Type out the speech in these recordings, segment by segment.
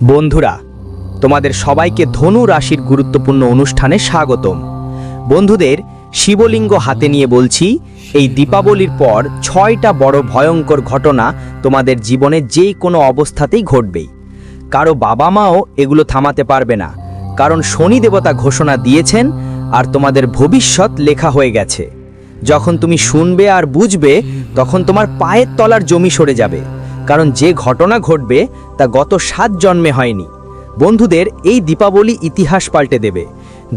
বন্ধুরা, তোমাদের সবাইকে ধনু রাশির গুরুত্বপূর্ণ অনুষ্ঠানে স্বাগতম। বন্ধুদের শিবলিঙ্গ হাতে নিয়ে বলছি, এই দীপাবলির পর ছয়টা বড় ভয়ঙ্কর ঘটনা তোমাদের জীবনে যে কোনো অবস্থাতেই ঘটবেই। কারও বাবা মাও এগুলো থামাতে পারবে না, কারণ শনি দেবতা ঘোষণা দিয়েছেন আর তোমাদের ভবিষ্যৎ লেখা হয়ে গেছে। যখন তুমি শুনবে আর বুঝবে, তখন তোমার পায়ের তলার জমি সরে যাবে। কারণ যে ঘটনা ঘটবে তা গত সাত জন্মে হয়নি। বন্ধুদের এই দীপাবলি ইতিহাস পাল্টে দেবে।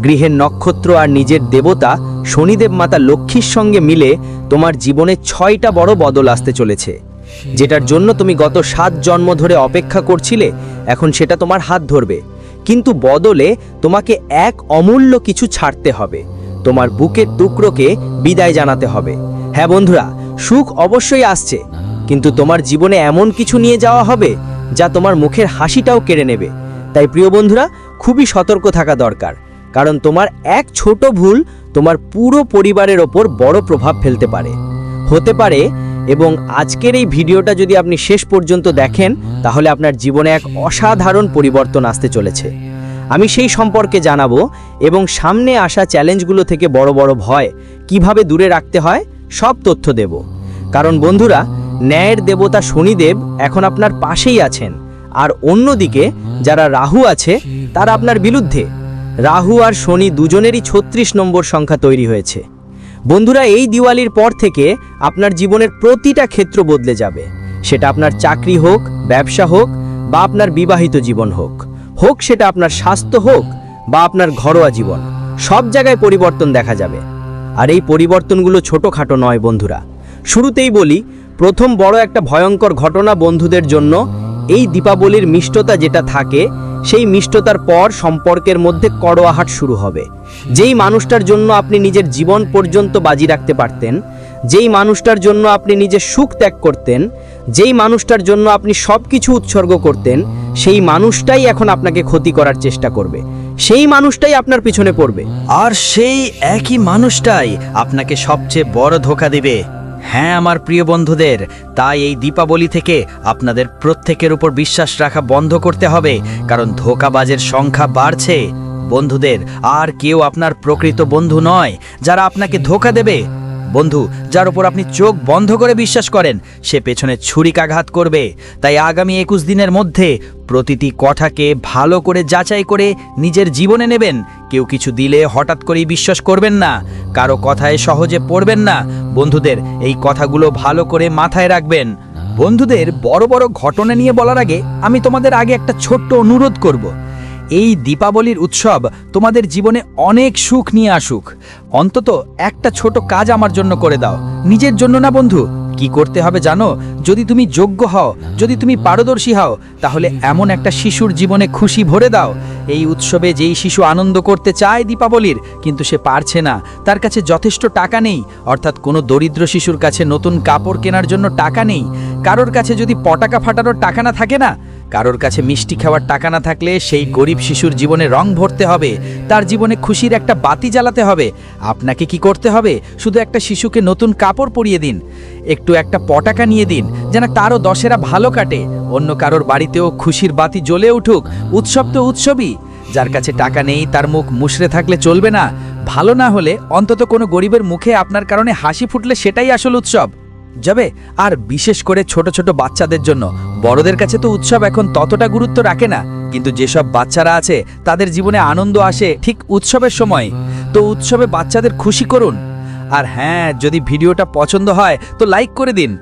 গৃহের নক্ষত্র আর নিজের দেবতা শনিদেব মাতা লক্ষ্মীর সঙ্গে মিলে তোমার জীবনে ছয়টা বড় বদল আসতে চলেছে। যেটার জন্য তুমি গত সাত জন্ম ধরে অপেক্ষা করছিলে, এখন সেটা তোমার হাত ধরবে। কিন্তু বদলে তোমাকে এক অমূল্য কিছু ছাড়তে হবে। তোমার বুকের টুকরোকে বিদায় জানাতে হবে। হ্যাঁ বন্ধুরা, সুখ অবশ্যই আসছে। কিন্তু তোমার জীবনে এমন কিছু নিয়ে যাওয়া হবে যা তোমার মুখের হাসিটাও কেড়ে নেবে। তাই প্রিয় বন্ধুরা, খুবই সতর্ক থাকা দরকার, কারণ তোমার এক ছোট ভুল তোমার পুরো পরিবারের ওপর বড় প্রভাব ফেলতে পারে। হতে পারে, এবং আজকের এই ভিডিওটা যদি আপনি শেষ পর্যন্ত দেখেন, তাহলে আপনার জীবনে এক অসাধারণ পরিবর্তন আসতে চলেছে। আমি সেই সম্পর্কে জানাব, এবং সামনে আসা চ্যালেঞ্জগুলো থেকে বড় বড় ভয় কীভাবে দূরে রাখতে হয়, সব তথ্য দেব। কারণ বন্ধুরা ন্যায়ের দেবতা শনিদেব এখন আপনার পাশেই আছেন। আর অন্যদিকে, যারা রাহু আছে, তারা আপনার বিরুদ্ধে। রাহু আর শনি দুজনেরই ছত্রিশ নম্বর সংখ্যা তৈরি হয়েছে। বন্ধুরা, এই দিওয়ালির পর থেকে আপনার জীবনের প্রতিটা ক্ষেত্র বদলে যাবে। সেটা আপনার চাকরি হোক, ব্যবসা হোক, বা আপনার বিবাহিত জীবন হোক। হোক সেটা আপনার স্বাস্থ্য হোক, বা আপনার ঘরোয়া জীবন। সব জায়গায় পরিবর্তন দেখা যাবে। আর এই পরিবর্তনগুলো ছোটোখাটো নয় বন্ধুরা। শুরুতেই বলি প্রথম বড় একটা ভয়ঙ্কর ঘটনা বন্ধুদের জন্য। এই দীপাবলির মিষ্টতা যেটা থাকে, সেই মিষ্টতার পর সম্পর্কের মধ্যে কড়োয়াহাট শুরু হবে। যেই মানুষটার জন্য আপনি নিজের জীবন পর্যন্ত বাজি রাখতে পারতেন, যেই মানুষটার জন্য আপনি নিজের সুখ ত্যাগ করতেন, যেই মানুষটার জন্য আপনি সব কিছু উৎসর্গ করতেন, সেই মানুষটাই এখন আপনাকে ক্ষতি করার চেষ্টা করবে। সেই মানুষটাই আপনার পিছনে পড়বে। আর সেই একই মানুষটাই আপনাকে সবচেয়ে বড় ধোকা দেবে। হ্যাঁ আমার প্রিয় বন্ধুদের, তাই এই দীপাবলি থেকে আপনাদের প্রত্যেকের উপর বিশ্বাস রাখা বন্ধ করতে হবে, কারণ ধোকাবাজের সংখ্যা বাড়ছে। বন্ধুদের, আর কেউ আপনার প্রকৃত বন্ধু নয়, যারা আপনাকে ধোকা দেবে। বন্ধু, যার উপর আপনি চোখ বন্ধ করে বিশ্বাস করেন, সে পেছনে ছুরিকাঘাত করবে। তাই আগামী একুশ দিনের মধ্যে প্রতিটি কথাকে ভালো করে যাচাই করে নিজের জীবনে নেবেন। কেউ কিছু দিলে হঠাৎ করেই বিশ্বাস করবেন না। কারও কথায় সহজে পড়বেন না। বন্ধুদের এই কথাগুলো ভালো করে মাথায় রাখবেন। বন্ধুদের বড় বড় ঘটনা নিয়ে বলার আগে আমি তোমাদের আগে একটা ছোট্ট অনুরোধ করব। এই দীপাবলির উৎসব তোমাদের জীবনে অনেক সুখ নিয়ে আসুক। অন্তত একটা ছোট কাজ আমার জন্য করে দাও। নিজের জন্য না বন্ধু? কি করতে হবে জানো? যদি তুমি যোগ্য হও, যদি তুমি পারদর্শী হও, তাহলে এমন একটা শিশুর জীবনে খুশি ভরে দাও। এই উৎসবে যেই শিশু আনন্দ করতে চায় দীপাবলির, কিন্তু সে পারছে না। তার কাছে যথেষ্ট টাকা নেই, অর্থাৎ কোনো দরিদ্র শিশুর কাছে নতুন কাপড় কেনার জন্য টাকা নেই। কারোর কাছে যদি পটাকা ফাটানোর টাকা না থাকে না কারোর কাছে মিষ্টি খাওয়ার টাকা না থাকলে সেই গরিব শিশুর জীবনে রং ভরতে হবে, তার জীবনে খুশির একটা বাতি জ্বালাতে হবে। আপনাকে কি করতে হবে? শুধু একটা শিশুকে নতুন কাপড় পরিয়ে দিন। একটু একটা পটাকা নিয়ে দিন, যেন তারও দশেরা ভালো কাটে। অন্য কারোর বাড়িতেও খুশির বাতি জ্বলে উঠুক, উৎসব তো উৎসবই। যার কাছে টাকা নেই, তার মুখ মুষড়ে থাকলে চলবে না। ভালো না হলে অন্তত কোনো গরিবের মুখে আপনার কারণে হাসি ফুটলে সেটাই আসল উৎসব। যাবে? আর বিশেষ করে ছোট ছোট বাচ্চাদের জন্য। বড়দের কাছে তো উৎসব এখন ততটা গুরুত্ব রাখে না। কিন্তু যেসব বাচ্চারা আছে, তাদের জীবনে আনন্দ আসে ঠিক উৎসবের সময়। তো উৎসবে বাচ্চাদের খুশি করুন। আর হ্যাঁ যদি ভিডিওটা পছন্দ হয়, তো লাইক করে দিন।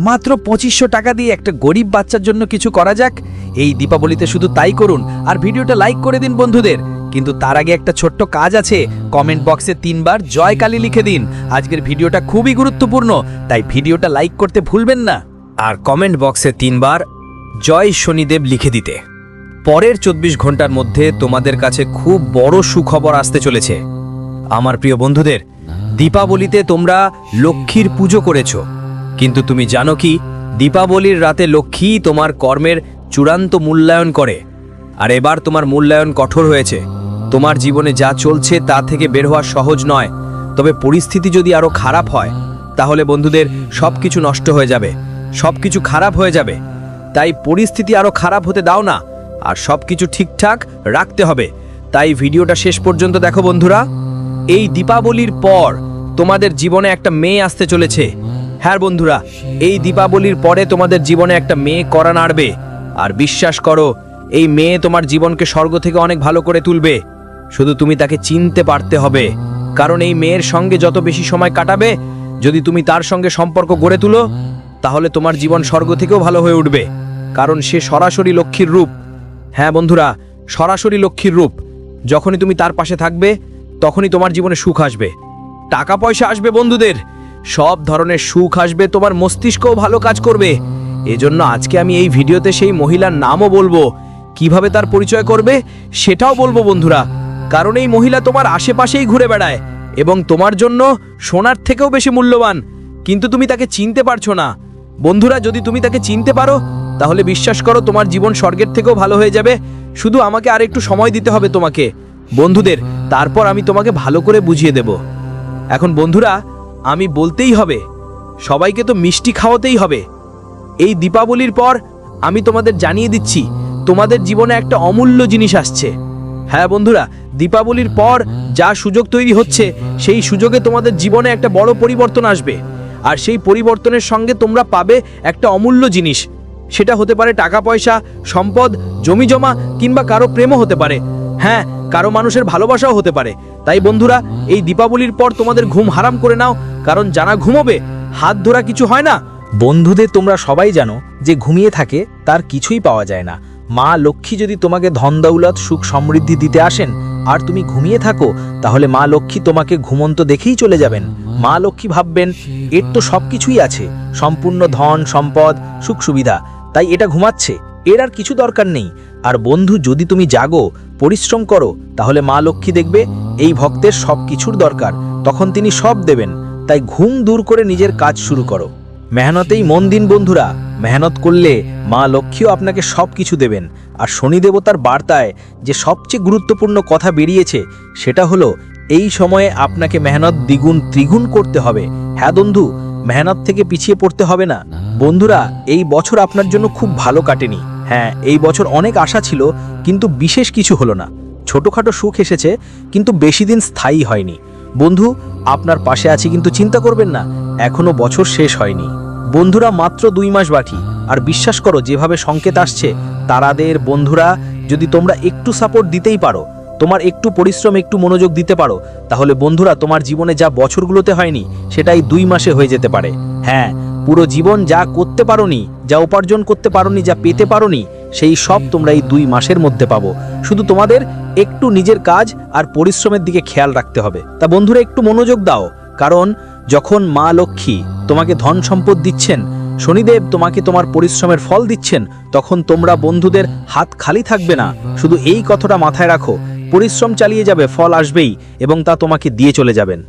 মাত্র পঁচিশশো টাকা দিয়ে একটা গরিব বাচ্চার জন্য কিছু করা যাক। এই দীপাবলিতে শুধু তাই করুন। আর ভিডিওটা লাইক করে দিন বন্ধুদের। কিন্তু তার আগে একটা ছোট্ট কাজ আছে। কমেন্ট বক্সে তিনবার জয় কালী লিখে দিন। আজকের ভিডিওটা খুবই গুরুত্বপূর্ণ, তাই ভিডিওটা লাইক করতে ভুলবেন না। আর কমেন্ট বক্সে তিনবার জয় শনিদেব লিখে দিতে। পরের চব্বিশ ঘণ্টার মধ্যে তোমাদের কাছে খুব বড় সুখবর আসতে চলেছে। আমার প্রিয় বন্ধুদের, দীপাবলিতে তোমরা লক্ষ্মীর পুজো করেছ। কিন্তু তুমি জানো কি? দীপাবলির রাতে লক্ষ্মী তোমার কর্মের চূড়ান্ত মূল্যায়ন করে। আর এবার তোমার মূল্যায়ন কঠোর হয়েছে। তোমার জীবনে যা চলছে তা থেকে বের হওয়া সহজ নয়। তবে পরিস্থিতি যদি আরও খারাপ হয়, তাহলে বন্ধুদের সব কিছু নষ্ট হয়ে যাবে সব কিছু খারাপ হয়ে যাবে। তাই পরিস্থিতি আরও খারাপ হতে দাও না, আর সব কিছু ঠিকঠাক রাখতে হবে। তাই ভিডিওটা শেষ পর্যন্ত দেখো বন্ধুরা। এই দীপাবলির পর তোমাদের জীবনে একটা মেয়ে আসতে চলেছে। হ্যাঁ বন্ধুরা, এই দীপাবলির পরে তোমাদের জীবনে একটা মেয়ে করা নাড়বে। আর বিশ্বাস করো, এই মেয়ে তোমার জীবনকে স্বর্গ থেকে অনেক ভালো করে তুলবে। শুধু তুমি তাকে চিনতে পারতে হবে। কারণ এই মেয়ের সঙ্গে যত বেশি সময় কাটাবে, যদি তুমি তার সঙ্গে সম্পর্ক গড়ে তুলো, তাহলে তোমার জীবন স্বর্গ থেকেও ভালো হয়ে উঠবে। কারণ সে সরাসরি লক্ষ্মীর রূপ। হ্যাঁ বন্ধুরা, সরাসরি লক্ষ্মীর রূপ। যখনই তুমি তার পাশে থাকবে, তখনই তোমার জীবনে সুখ আসবে। টাকা পয়সা আসবে বন্ধুদের। সব ধরনের সুখ আসবে, তোমার মস্তিষ্কও ভালো কাজ করবে। এজন্য আজকে আমি এই ভিডিওতে সেই মহিলার নামও বলব। কীভাবে তার পরিচয় করবে, সেটাও বলব বন্ধুরা। কারণ এই মহিলা তোমার আশেপাশেই ঘুরে বেড়ায় এবং তোমার জন্য সোনার থেকেও বেশি মূল্যবান। কিন্তু তুমি তাকে চিনতে পারছ না। বন্ধুরা, যদি তুমি তাকে চিনতে পারো, তাহলে বিশ্বাস করো তোমার জীবন স্বর্গের থেকেও ভালো হয়ে যাবে। শুধু আমাকে আর একটু সময় দিতে হবে তোমাকে। বন্ধুদের, তারপর আমি তোমাকে ভালো করে বুঝিয়ে দেব। এখন বন্ধুরা, আমি বলতেই হবে, সবাইকে তো মিষ্টি খাওয়াতেই হবে। এই দীপাবলির পর আমি তোমাদের জানিয়ে দিচ্ছি, তোমাদের জীবনে একটা অমূল্য জিনিস আসছে। হ্যাঁ বন্ধুরা দীপাবলির পর যা সুযোগ তৈরি হচ্ছে, সেই সুযোগে তোমাদের জীবনে একটা বড় পরিবর্তন আসবে। আর সেই পরিবর্তনের সঙ্গে তোমরা পাবে একটা অমূল্য জিনিস। সেটা হতে পারে টাকা পয়সা, সম্পদ, জমি জমা, কিংবা কারও প্রেমও হতে পারে। হ্যাঁ কারও মানুষের ভালোবাসাও হতে পারে। তাই বন্ধুরা, এই দীপাবলির পর তোমাদের ঘুম হারাম করে নাও, কারণ জানা ঘুমোবে, হাত ধরা কিছু হয় না। বন্ধুদের তোমরা সবাই জানো যে ঘুমিয়ে থাকে, তার কিছুই পাওয়া যায় না। মা লক্ষ্মী যদি তোমাকে ধন দৌলত সুখ সমৃদ্ধি দিতে আসেন আর তুমি ঘুমিয়ে থাকো, তাহলে মা লক্ষ্মী তোমাকে ঘুমন্ত দেখেই চলে যাবেন। মা লক্ষ্মী ভাববেন, এর তো সব কিছুই আছে, সম্পূর্ণ ধন, সম্পদ, সুখ সুবিধা, তাই এটা ঘুমাচ্ছে, এর আর কিছু দরকার নেই। আর বন্ধু, যদি তুমি জাগো, পরিশ্রম করো, তাহলে মা লক্ষ্মী দেখবে, এই ভক্তের সব কিছুর দরকার, তখন তিনি সব দেবেন, তাই ঘুম দূর করে নিজের কাজ শুরু করো। মেহনতেই মন দিন বন্ধুরা। মেহনত করলে মা লক্ষ্মীও আপনাকে সব কিছু দেবেন। আর শনি দেবতার বার্তায় যে সবচেয়ে গুরুত্বপূর্ণ কথা বেরিয়েছে, সেটা হলো, এই সময়ে আপনাকে মেহনত দ্বিগুণ ত্রিগুণ করতে হবে। হ্যাঁ বন্ধু, মেহনত থেকে পিছিয়ে পড়তে হবে না। বন্ধুরা, এই বছর আপনার জন্য খুব ভালো কাটেনি। হ্যাঁ এই বছর অনেক আশা ছিল, কিন্তু বিশেষ কিছু হলো না। ছোটখাটো সুখ এসেছে, কিন্তু বেশি দিন স্থায়ী হয়নি। বন্ধু, আপনার পাশে আছি, কিন্তু চিন্তা করবেন না। এখনও বছর শেষ হয়নি। বন্ধুরা মাত্র দুই মাস বাকি, আর বিশ্বাস করো, যেভাবে সংকেত আসছে তারাদের বন্ধুরা, যদি তোমরা একটু সাপোর্ট দিতেই পারো, তোমার একটু পরিশ্রম, একটু মনোযোগ দিতে পারো, তাহলে বন্ধুরা, তোমার জীবনে যা বছরগুলোতে হয়নি, সেটাই দুই মাসে হয়ে যেতে পারে। হ্যাঁ পুরো জীবন যা করতে পারোনি, যা উপার্জন করতে পারোনি, যা পেতে পারোনি, সেই সব তোমরা এই দুই মাসের মধ্যে পাবো। শুধু তোমাদের একটু নিজের কাজ আর পরিশ্রমের দিকে খেয়াল রাখতে হবে। তা বন্ধুরা, একটু মনোযোগ দাও, কারণ যখন মা লক্ষ্মী তোমাকে ধন সম্পদ দিচ্ছেন, শনিদেব তোমাকে তোমার পরিশ্রমের ফল দিচ্ছেন, তখন তোমরা বন্ধুদের হাত খালি থাকবে না। শুধু এই কথাটা মাথায় রাখো, পরিশ্রম চালিয়ে যাবে, ফল আসবেই এবং তা তোমাকে দিয়ে চলে যাবেন।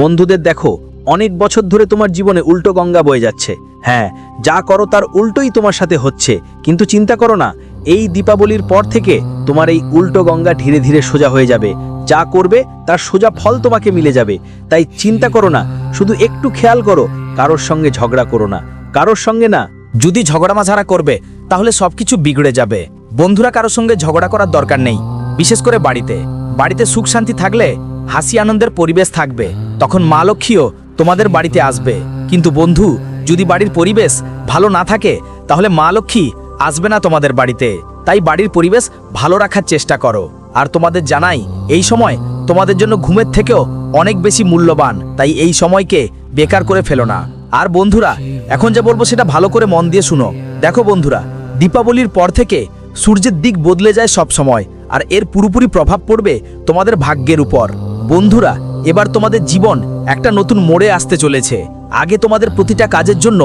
বন্ধুদের দেখো, অনেক বছর ধরে তোমার জীবনে উল্টো গঙ্গা বয়ে যাচ্ছে। হ্যাঁ যা করো তার উল্টোই তোমার সাথে হচ্ছে, কিন্তু চিন্তা করো না, এই দীপাবলির পর থেকে তোমার এই উল্টো গঙ্গা ধীরে ধীরে সোজা হয়ে যাবে। যা করবে, তার সোজা ফল তোমাকে মিলে যাবে। তাই চিন্তা করো না, শুধু একটু খেয়াল করো, কারোর সঙ্গে ঝগড়া করো না। কারোর সঙ্গে না, যদি ঝগড়া মাঝারা করবে, তাহলে সবকিছু বিগড়ে যাবে। বন্ধুরা, কারোর সঙ্গে ঝগড়া করার দরকার নেই, বিশেষ করে বাড়িতে। বাড়িতে সুখ শান্তি থাকলে হাসি আনন্দের পরিবেশ থাকবে। তখন মা লক্ষ্মীও তোমাদের বাড়িতে আসবে। কিন্তু বন্ধু, যদি বাড়ির পরিবেশ ভালো না থাকে, তাহলে মা লক্ষ্মী আসবে না তোমাদের বাড়িতে। তাই বাড়ির পরিবেশ ভালো রাখার চেষ্টা করো। আর তোমাদের জানাই, এই সময় তোমাদের জন্য ঘুমের থেকেও অনেক বেশি মূল্যবান, তাই এই সময়কে বেকার করে ফেলো না। আর বন্ধুরা, এখন যা বলব সেটা ভালো করে মন দিয়ে শুনো। দেখো বন্ধুরা, দীপাবলির পর থেকে সূর্যের দিক বদলে যায় সব সময়, আর এর পুরোপুরি প্রভাব পড়বে তোমাদের ভাগ্যের উপর। বন্ধুরা, এবার তোমাদের জীবন একটা নতুন মোড়ে আসতে চলেছে। আগে তোমাদের প্রতিটা কাজের জন্য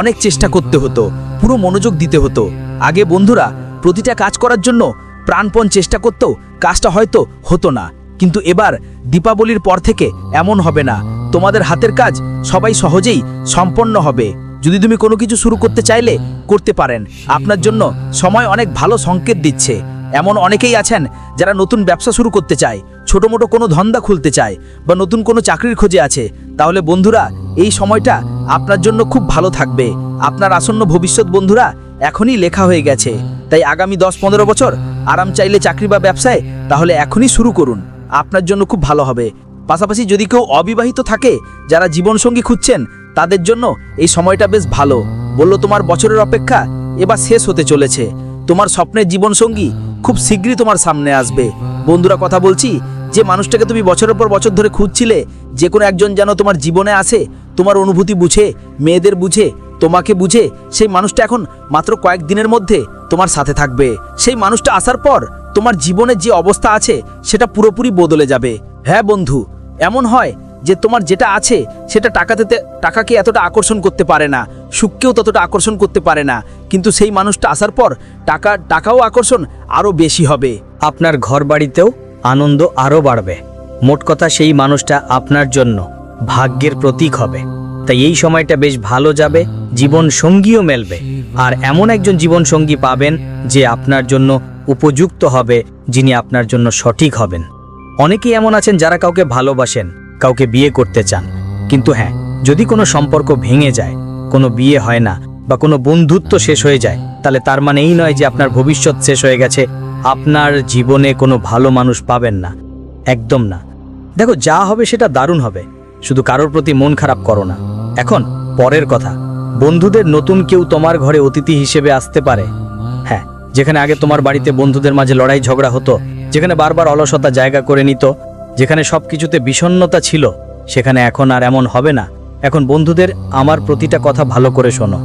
অনেক চেষ্টা করতে হতো, পুরো মনোযোগ দিতে হতো। আগে বন্ধুরা, প্রতিটা কাজ করার জন্য প্রাণপণ চেষ্টা করতেও কাজটা হয়তো হতো না। কিন্তু এবার দীপাবলির পর থেকে এমন হবে না। তোমাদের হাতের কাজ সবাই সহজেই সম্পন্ন হবে। যদি তুমি কোনো কিছু শুরু করতে চাইলে করতে পারেন। আপনার জন্য সময় অনেক ভালো সংকেত দিচ্ছে। এমন অনেকেই আছেন যারা নতুন ব্যবসা শুরু করতে চায় ছোট মোটো কোনো ধন্দা খুলতে চায় বা নতুন কোনো চাকরির খোঁজে আছে। তাহলে বন্ধুরা, এই সময়টা আপনার জন্য খুব ভালো থাকবে। আপনার আসন্ন ভবিষ্যৎ বন্ধুরা এখনই লেখা হয়ে গেছে। তাই আগামী দশ পনেরো বছর আরাম চাইলে চাকরি বা ব্যবসায় তাহলে এখনই শুরু করুন। আপনার জন্য খুব ভালো হবে। পাশাপাশি যদি কেউ অবিবাহিত থাকে, যারা জীবনসঙ্গী খুঁজছেন, তাদের জন্য এই সময়টা বেশ ভালো। বলল, তোমার বছরের অপেক্ষা এবার শেষ হতে চলেছে। তোমার স্বপ্নের জীবনসঙ্গী খুব শীঘ্রই তোমার সামনে আসবে। বন্ধুরা, কথা বলছি, যে মানুষটাকে তুমি বছরের পর বছর ধরে খুঁজছিলে, যে কোনো একজন যেন তোমার জীবনে আসে, তোমার অনুভূতি বুঝে, মেয়েদের বুঝে তোমাকে বুঝে সেই মানুষটা এখন মাত্র কয়েকদিনের মধ্যে তোমার সাথে থাকবে। সেই মানুষটা আসার পর তোমার জীবনের যে অবস্থা আছে, সেটা পুরোপুরি বদলে যাবে। হ্যাঁ বন্ধু, এমন হয় যে তোমার যেটা আছে, সেটা টাকাতে টাকাকে এতটা আকর্ষণ করতে পারে না, সুখকেও ততটা আকর্ষণ করতে পারে না। কিন্তু সেই মানুষটা আসার পর টাকা, টাকাও আকর্ষণ আরও বেশি হবে। আপনার ঘর বাড়িতেও আনন্দ আরও বাড়বে। মোট কথা সেই মানুষটা আপনার জন্য ভাগ্যের প্রতীক হবে। তাই এই সময়টা বেশ ভালো যাবে, জীবন সঙ্গীও মেলবে। আর এমন একজন জীবন সঙ্গী পাবেন যে আপনার জন্য উপযুক্ত হবে, যিনি আপনার জন্য সঠিক হবেন। অনেকেই এমন আছেন যারা কাউকে ভালোবাসেন, কাউকে বিয়ে করতে চান। কিন্তু হ্যাঁ যদি কোনো সম্পর্ক ভেঙে যায়, কোনো বিয়ে হয় না, বা কোনো বন্ধুত্ব শেষ হয়ে যায়, তাহলে তার মানে এই নয় যে আপনার ভবিষ্যৎ শেষ হয়ে গেছে, আপনার জীবনে কোনো ভালো মানুষ পাবেন না। একদম না। দেখো, যা হবে সেটা দারুণ হবে। শুধু কারোর প্রতি মন খারাপ করো না। এখন, পরের কথা। বন্ধুদের নতুন কেউ তোমার ঘরে অতিথি হিসেবে আসতে পারে। হ্যাঁ যেখানে আগে তোমার বাড়িতে বন্ধুদের মাঝে লড়াই ঝগড়া হতো, যেখানে বারবার অলসতা জায়গা করে নিত, যেখানে সব কিছুতে বিষণ্ণতা ছিল, সেখানে এখন আর এমন হবে না। এখন বন্ধুদের আমার প্রতিটা কথা ভালো করে শোনো।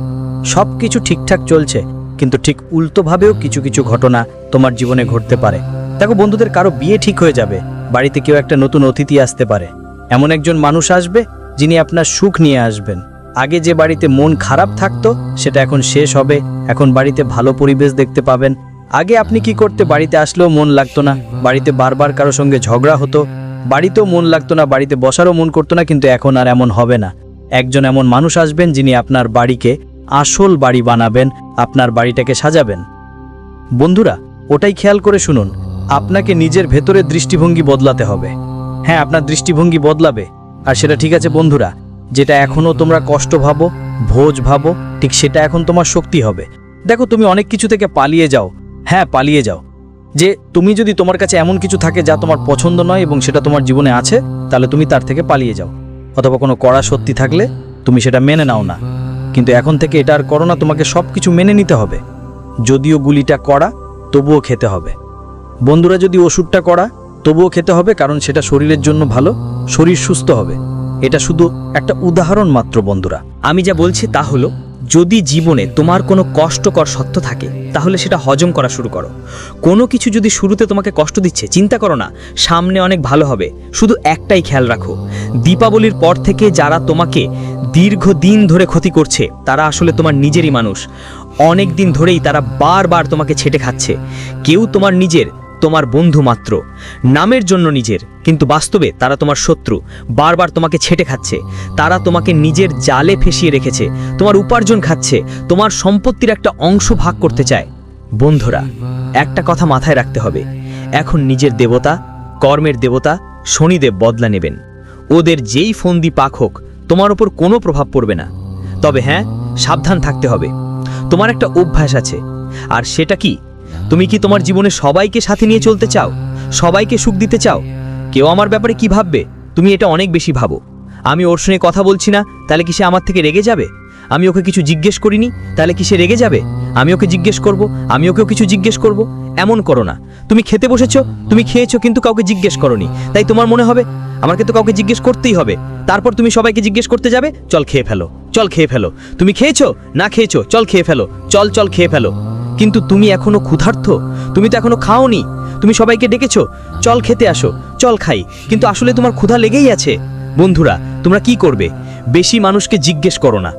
সব কিছু ঠিকঠাক চলছে, কিন্তু ঠিক উল্টোভাবেও কিছু কিছু ঘটনা তোমার জীবনে ঘটতে পারে। দেখো, বন্ধুদের কারও বিয়ে ঠিক হয়ে যাবে, বাড়িতে কেউ একটা নতুন অতিথি আসতে পারে। এমন একজন মানুষ আসবে যিনি আপনার সুখ নিয়ে আসবেন। আগে যে বাড়িতে মন খারাপ থাকতো, সেটা এখন শেষ হবে। এখন বাড়িতে ভালো পরিবেশ দেখতে পাবেন। আগে আপনি কি করতে, বাড়িতে আসলেও মন লাগতো না। বাড়িতে বারবার কারও সঙ্গে ঝগড়া হতো। বাড়িতেও মন লাগতো না, বাড়িতে বসারও মন করতো না, কিন্তু এখন আর এমন হবে না। একজন এমন মানুষ আসবেন যিনি আপনার বাড়িকে আসল বাড়ি বানাবেন, আপনার বাড়িটাকে সাজাবেন। বন্ধুরা, ওটাই খেয়াল করে শুনুন। আপনাকে নিজের ভেতরের দৃষ্টিভঙ্গি বদলাতে হবে। হ্যাঁ আপনার দৃষ্টিভঙ্গি বদলাবে। আর সেটা ঠিক আছে, বন্ধুরা, যেটা এখনও তোমরা কষ্ট ভাবো, ভোজ ভাবো, ঠিক সেটা এখন তোমার শক্তি হবে। দেখো, তুমি অনেক কিছু থেকে পালিয়ে যাও। হ্যাঁ পালিয়ে যাও। যে তুমি যদি তোমার কাছে এমন কিছু থাকে যা তোমার পছন্দ নয় এবং সেটা তোমার জীবনে আছে, তাহলে তুমি তার থেকে পালিয়ে যাও। অথবা কোনো কড়া সত্যি থাকলে তুমি সেটা মেনে নাও না। কিন্তু এখন থেকে এটা আর করো না, তোমাকে সব কিছু মেনে নিতে হবে। যদিও গুলিটা করা তবুও খেতে হবে। বন্ধুরা, যদি ওষুধটা করা তবুও খেতে হবে কারণ সেটা শরীরের জন্য ভালো, শরীর সুস্থ হবে। এটা শুধু একটা উদাহরণ মাত্র, বন্ধুরা। আমি যা বলছি তা হলো, যদি জীবনে তোমার কোনো কষ্টকর সত্য থাকে, তাহলে সেটা হজম করা শুরু করো। কোনো কিছু যদি শুরুতে তোমাকে কষ্ট দিচ্ছে, চিন্তা করো না, সামনে অনেক ভালো হবে। শুধু একটাই খেয়াল রাখো, দীপাবলির পর থেকে যারা তোমাকে দীর্ঘদিন ধরে ক্ষতি করছে, তারা আসলে তোমার নিজেরই মানুষ। অনেক দিন ধরেই তারা বারবার তোমাকে ছেটে খাচ্ছে। কেউ তোমার নিজের তোমার বন্ধু মাত্র। নামের জন্য নিজের, কিন্তু বাস্তবে তারা তোমার শত্রু। বারবার তোমাকে ছেটে খাচ্ছে। তারা তোমাকে নিজের জালে ফেসিয়ে রেখেছে। তোমার উপার্জন খাচ্ছে। তোমার সম্পত্তির একটা অংশ ভাগ করতে চায়। বন্ধুরা, একটা কথা মাথায় রাখতে হবে। এখন নিজের দেবতা, কর্মের দেবতা, শনিদেব বদলা নেবেন। ওদের যেই ফন্দি পাক হোক, তোমার ওপর কোনো প্রভাব পড়বে না। তবে হ্যাঁ সাবধান থাকতে হবে। তোমার একটা অভ্যাস আছে। আর সেটা কি? তুমি কি তোমার জীবনে সবাইকে সাথে নিয়ে চলতে চাও? সবাইকে সুখ দিতে চাও? কেউ আমার ব্যাপারে কি ভাববে? তুমি এটা অনেক বেশি ভাবো। আমি ওর সঙ্গে কথা বলছি না, তাহলে কি সে আমার থেকে রেগে যাবে? আমি ওকে কিছু জিজ্ঞেস করিনি, তাহলে কি সে রেগে যাবে? আমি ওকে জিজ্ঞেস করব, আমি ওকেও কিছু জিজ্ঞেস করব। এমন করো না। তুমি খেতে বসেছো, তুমি খেয়েছো কিন্তু কাউকে জিজ্ঞেস করনি। তাই তোমার মনে হবে, আমাকে তো কাউকে জিজ্ঞেস করতেই হবে। তারপর তুমি সবাইকে জিজ্ঞেস করতে যাবে, চল খেয়ে ফেলো, চল খেয়ে ফেলো। তুমি খেয়েছো? না খেয়েছো? চল খেয়ে ফেলো, চল চল খেয়ে ফেলো। কিন্তু তুমি এখনও ক্ষুধার্থ? তুমি তো এখনও খাওনি। তুমি সবাইকে ডেকেছো। চল খেতে আসো, চল খাই। কিন্তু আসলে তোমার ক্ষুধা লেগেই আছে। বন্ধুরা, তোমরা কি করবে? বেশি মানুষকে জিজ্ঞেস করো না।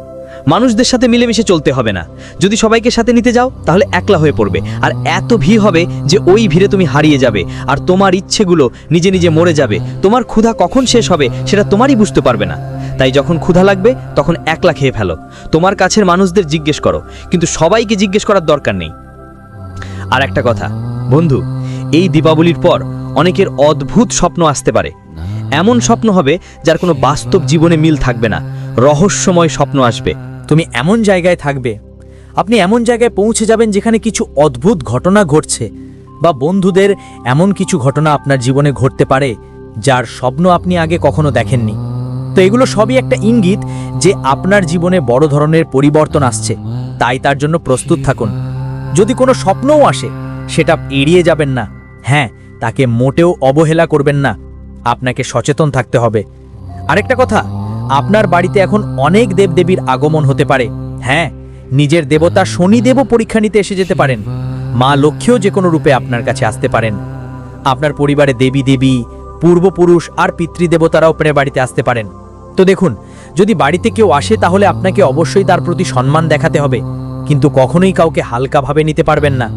মানুষদের সাথে মিলেমিশে চলতে হবে না। যদি সবাইকে সাথে নিতে যাও, তাহলে একলা হয়ে পড়বে। আর এত ভিড় হবে যে ওই ভিড়ে তুমি হারিয়ে যাবে। আর তোমার ইচ্ছেগুলো নিজে নিজে মরে যাবে। তোমার ক্ষুধা কখন শেষ হবে, সেটা তোমারই বুঝতে পারবে না। তাই যখন ক্ষুধা লাগবে, তখন একলা খেয়ে ফেলো। তোমার কাছের মানুষদের জিজ্ঞেস করো, কিন্তু সবাইকে জিজ্ঞেস করার দরকার নেই। আর একটা কথা, বন্ধু, এই দীপাবলির পর অনেকের অদ্ভুত স্বপ্ন আসতে পারে। এমন স্বপ্ন হবে যার কোনো বাস্তব জীবনে মিল থাকবে না। রহস্যময় স্বপ্ন আসবে। তুমি এমন জায়গায় থাকবে, আপনি এমন জায়গায় পৌঁছে যাবেন যেখানে কিছু অদ্ভুত ঘটনা ঘটছে বা বন্ধুদের এমন কিছু ঘটনা আপনার জীবনে ঘটতে পারে যার স্বপ্ন আপনি আগে কখনো দেখেননি। তো এগুলো সবই একটা ইঙ্গিত যে আপনার জীবনে বড় ধরনের পরিবর্তন আসছে। তাই তার জন্য প্রস্তুত থাকুন। যদি কোনো স্বপ্নও আসে, সেটা এড়িয়ে যাবেন না। হ্যাঁ তাকে মোটেও অবহেলা করবেন না। আপনাকে সচেতন থাকতে হবে। আরেকটা কথা, আপনার বাড়িতে এখন অনেক দেবদেবীর আগমন হতে পারে। হ্যাঁ নিজের দেবতা শনিদেবও পরীক্ষা নিতে এসে যেতে পারেন। মা লক্ষ্মীও যে কোনো রূপে আপনার কাছে আসতে পারেন। আপনার পরিবারে দেবী দেবী, পূর্বপুরুষ আর পিতৃদেবতারাও আপনার বাড়িতে আসতে পারেন। তো দেখুন, যদি বাড়িতে কেউ আসে তাহলে আপনাকে অবশ্যই তার প্রতি সম্মান দেখাতে হবে। কিন্তু কখনোই কাউকে হালকাভাবে নিতে পারবেন না।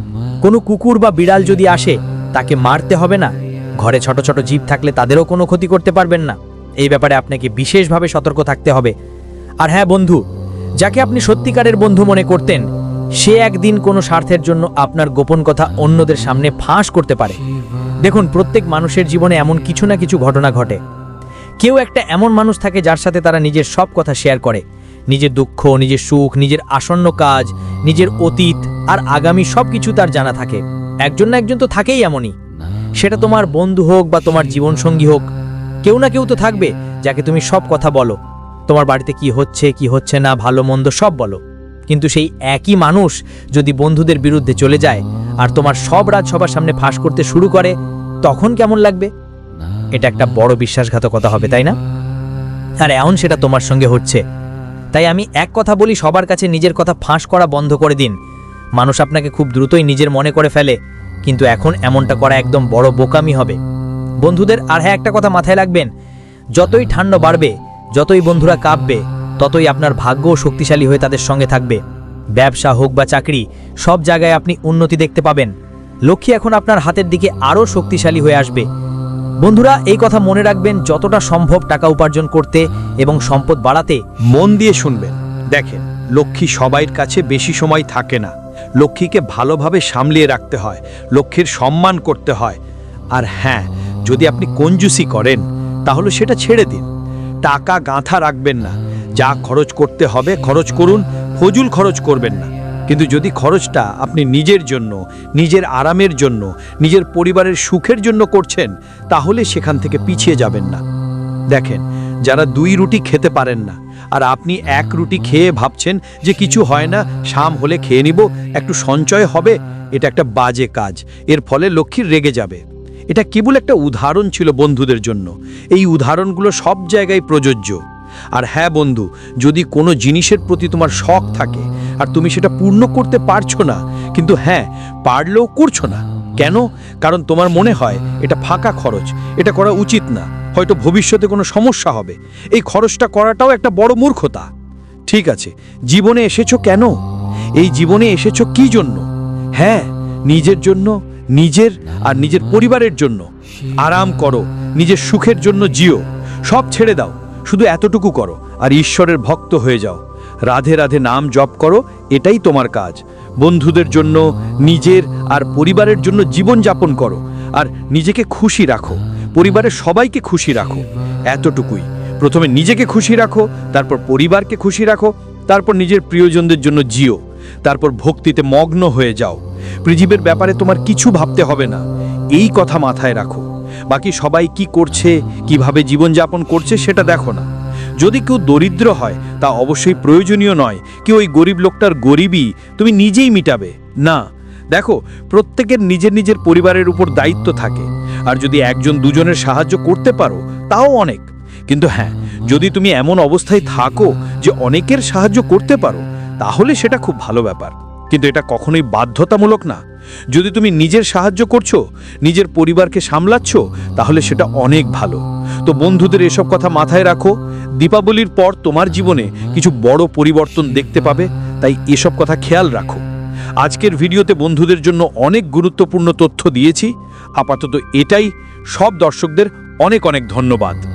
কোনো কুকুর বা বিড়াল যদি আসে, তাকে মারতে হবে না। ঘরে ছোট ছোট জীব থাকলে তাদেরও কোনো ক্ষতি করতে পারবেন না। এই ব্যাপারে আপনাকে বিশেষভাবে সতর্ক থাকতে হবে। আর হ্যাঁ বন্ধু, যাকে আপনি সত্যিকারের বন্ধু মনে করতেন, সে একদিন কোনো স্বার্থের জন্য আপনার গোপন কথা অন্যদের সামনে ফাঁস করতে পারে। দেখুন, প্রত্যেক মানুষের জীবনে এমন কিছু না কিছু ঘটনা ঘটে। কেউ একটা এমন মানুষ থাকে যার সাথে তারা নিজের সব কথা শেয়ার করে। নিজের দুঃখ, নিজের সুখ, নিজের আসন্ন কাজ, নিজের অতীত আর আগামী সব কিছু তার জানা থাকে। একজন না একজন তো থাকেই এমনই। সেটা তোমার বন্ধু হোক বা তোমার জীবনসঙ্গী হোক, কেউ না কেউ তো থাকবে যাকে তুমি সব কথা বলো। তোমার বাড়িতে কি হচ্ছে কি হচ্ছে না, ভালো, মন্দ সব বলো। কিন্তু সেই একই মানুষ যদি বন্ধুদের বিরুদ্ধে চলে যায় আর তোমার সব রাজ সবার সামনে ফাঁস করতে শুরু করে, তখন কেমন লাগবে? এটা একটা বড় বিশ্বাসঘাতকতা হবে, তাই না? আর এমন সেটা তোমার সঙ্গে হচ্ছে। তাই আমি এক কথা বলি, সবার কাছে নিজের কথা ফাঁস করা বন্ধ করে দিন। মানুষ আপনাকে খুব দ্রুতই নিজের মনে করে ফেলে, কিন্তু এখন এমনটা করা একদম বড় বোকামি হবে। বন্ধুদের, আর হ্যাঁ একটা কথা মাথায় রাখবেন, যতই ঠান্ডা বাড়বে, যতই বন্ধুরা কাঁপবে, ততই আপনার ভাগ্যও শক্তিশালী হয়ে তাদের সঙ্গে থাকবে। ব্যবসা হোক বা চাকরি, সব জায়গায় আপনি উন্নতি দেখতে পাবেন। লক্ষ্মী এখন আপনার হাতের দিকে আরও শক্তিশালী হয়ে আসবে। বন্ধুরা, এই কথা মনে রাখবেন, যতটা সম্ভব টাকা উপার্জন করতে এবং সম্পদ বাড়াতে মন দিয়ে শুনবেন। দেখেন, লক্ষ্মী সবাইয়ের কাছে বেশি সময় থাকে না। লক্ষ্মীকে ভালোভাবে সামলিয়ে রাখতে হয়, লক্ষ্মীর সম্মান করতে হয়। আর হ্যাঁ যদি আপনি কঞ্জুসি করেন, তাহলে সেটা ছেড়ে দিন। টাকা গাঁথা রাখবেন না। যা খরচ করতে হবে খরচ করুন, ফজুল খরচ করবেন না। কিন্তু যদি খরচটা আপনি নিজের জন্য, নিজের আরামের জন্য, নিজের পরিবারের সুখের জন্য করছেন, তাহলে সেখান থেকে পিছিয়ে যাবেন না। দেখেন, যারা দুই রুটি খেতে পারেন না, আর আপনি এক রুটি খেয়ে ভাবছেন যে কিছু হয় না, শাম হলে খেয়ে নিব, একটু সঞ্চয় হবে, এটা একটা বাজে কাজ। এর ফলে লক্ষ্মীর রেগে যাবে। এটা কেবল একটা উদাহরণ ছিল বন্ধুদের জন্য। এই উদাহরণগুলো সব জায়গায় প্রযোজ্য। আর হ্যাঁ বন্ধু, যদি কোনো জিনিসের প্রতি তোমার শখ থাকে আর তুমি সেটা পূর্ণ করতে পারছ না। কিন্তু হ্যাঁ পারলেও করছ না। কেন? কারণ তোমার মনে হয় এটা ফাঁকা খরচ। এটা করা উচিত না। হয়তো ভবিষ্যতে কোনো সমস্যা হবে। এই খরচটা করাটাও একটা বড় মূর্খতা। ঠিক আছে, জীবনে এসেছ কেন? এই জীবনে এসেছ কি জন্য? হ্যাঁ নিজের জন্য, নিজের আর নিজের পরিবারের জন্য। আরাম করো, নিজের সুখের জন্য জিও। সব ছেড়ে দাও, শুধু এতটুকু করো, আর ঈশ্বরের ভক্ত হয়ে যাও। রাধে রাধে নাম জপ করো, এটাই তোমার কাজ। বন্ধুদের জন্য, নিজের আর পরিবারের জন্য জীবন যাপন করো, আর নিজেকে খুশি রাখো, পরিবারের সবাইকে খুশি রাখো, এতটুকুই। প্রথমে নিজেকে খুশি রাখো, তারপর পরিবারকে খুশি রাখো, তারপর নিজের প্রিয়জনদের জন্য জিও, তারপর ভক্তিতে মগ্ন হয়ে যাও। পৃথিবীর ব্যাপারে তোমার কিছু ভাবতে হবে না, এই কথা মাথায় রাখো। বাকি সবাই কি করছে, কীভাবে জীবনযাপন করছে সেটা দেখো না। যদি কেউ দরিদ্র হয়, তা অবশ্যই প্রয়োজনীয় নয়। কি ওই গরিব লোকটার গরিবই, তুমি নিজেই মিটাবে। না, দেখো, প্রত্যেকের নিজের নিজের পরিবারের উপর দায়িত্ব থাকে। আর যদি একজন দুজনের সাহায্য করতে পারো, তাও অনেক। কিন্তু হ্যাঁ যদি তুমি এমন অবস্থায় থাকো যে অনেকের সাহায্য করতে পারো, তাহলে সেটা খুব ভালো ব্যাপার। কিন্তু এটা কখনোই বাধ্যতামূলক না। যদি তুমি নিজের সাহায্য করছ, নিজের পরিবারকে সামলাচ্ছ, তাহলে সেটা অনেক ভালো। তো বন্ধুদের এসব কথা মাথায় রাখো। দীপাবলির পর তোমার জীবনে কিছু বড় পরিবর্তন দেখতে পাবে, তাই এসব কথা খেয়াল রাখো। আজকের ভিডিওতে বন্ধুদের জন্য অনেক গুরুত্বপূর্ণ তথ্য দিয়েছি। আপাতত এটাই। সব দর্শকদের অনেক অনেক ধন্যবাদ।